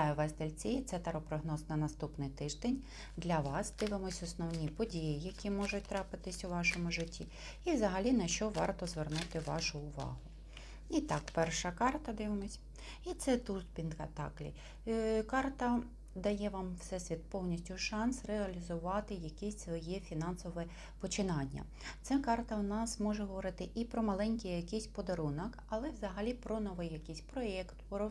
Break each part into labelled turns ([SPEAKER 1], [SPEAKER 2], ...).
[SPEAKER 1] Вітаю вас, дельці! Це таропрогноз на наступний тиждень. Для вас дивимось основні події, які можуть трапитись у вашому житті, і взагалі на що варто звернути вашу увагу. І так, перша карта дивимось. І це тут Пінкатаклі. Е, Карта дає вам всесвіт повністю шанс реалізувати якісь своє фінансове починання. Ця карта у нас може говорити і про маленький якийсь подарунок, але взагалі про новий якийсь проєкт, про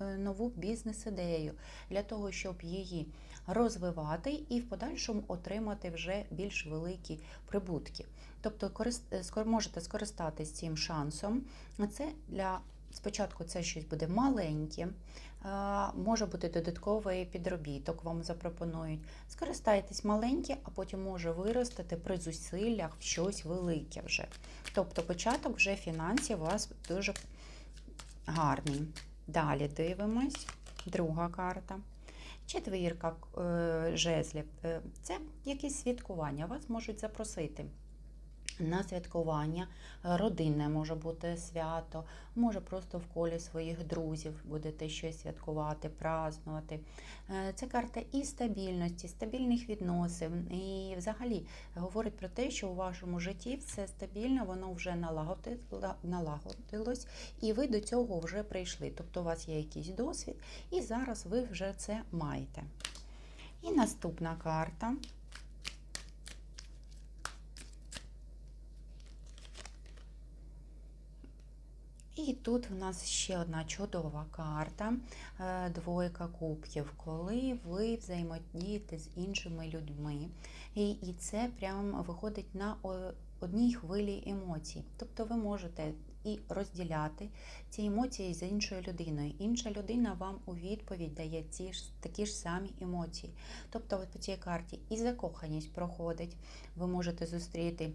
[SPEAKER 1] е, нову бізнес-ідею для того, щоб її розвивати і в подальшому отримати вже більш великі прибутки. Тобто е, можете скористатись цим шансом. Це для спочатку це щось буде маленьке, може бути додатковий підробіток, вам запропонують. Скористайтесь маленьке, а потім може виростити при зусиллях в щось велике вже. Тобто початок вже фінансів у вас дуже гарний. Далі дивимось. Друга карта. Четвірка е, жезлів. Е, Це якісь святкування. Вас можуть запросити на святкування. Е, Родинне може бути свято, може просто в колі своїх друзів будете щось святкувати, празнувати. Е, Це карта і стабільності, стабільних відносин. І взагалі говорить про те, що у вашому житті все стабільно, воно вже налагодилось, і ви до цього вже прийшли. Тобто у вас є якийсь досвід, і зараз ви вже це маєте. І наступна карта. І тут в нас ще одна чудова карта е, двойка кубків, коли ви взаємодієте з іншими людьми, і, це прям виходить на одній хвилі емоцій. Тобто ви можете і розділяти ці емоції з іншою людиною. Інша людина вам у відповідь дає ці ж такі ж самі емоції. Тобто, от по цій карті і закоханість проходить, ви можете зустріти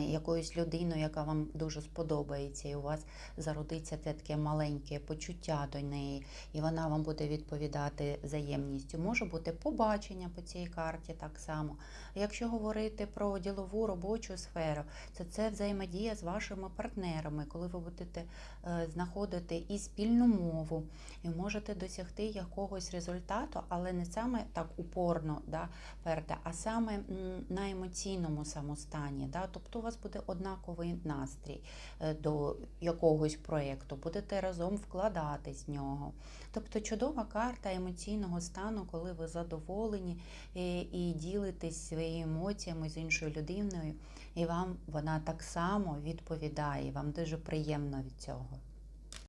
[SPEAKER 1] якоюсь людиною, яка вам дуже сподобається, і у вас зародиться те таке маленьке почуття до неї, і вона вам буде відповідати взаємністю. Може бути побачення по цій карті так само. Якщо говорити про ділову робочу сферу, це це взаємодія з вашими партнерами, коли ви будете е, знаходити і спільну мову, і можете досягти якогось результату, але не саме так упорно да, перте, а саме на емоційному самостані. Да? Тобто у вас буде однаковий настрій е, до якогось проєкту, будете разом вкладатись в нього. Тобто чудова карта емоційного стану, коли ви задоволені і, і ділитесь своїми емоціями з іншою людиною, і вам вона так само відповідає, вам дуже приємно від цього.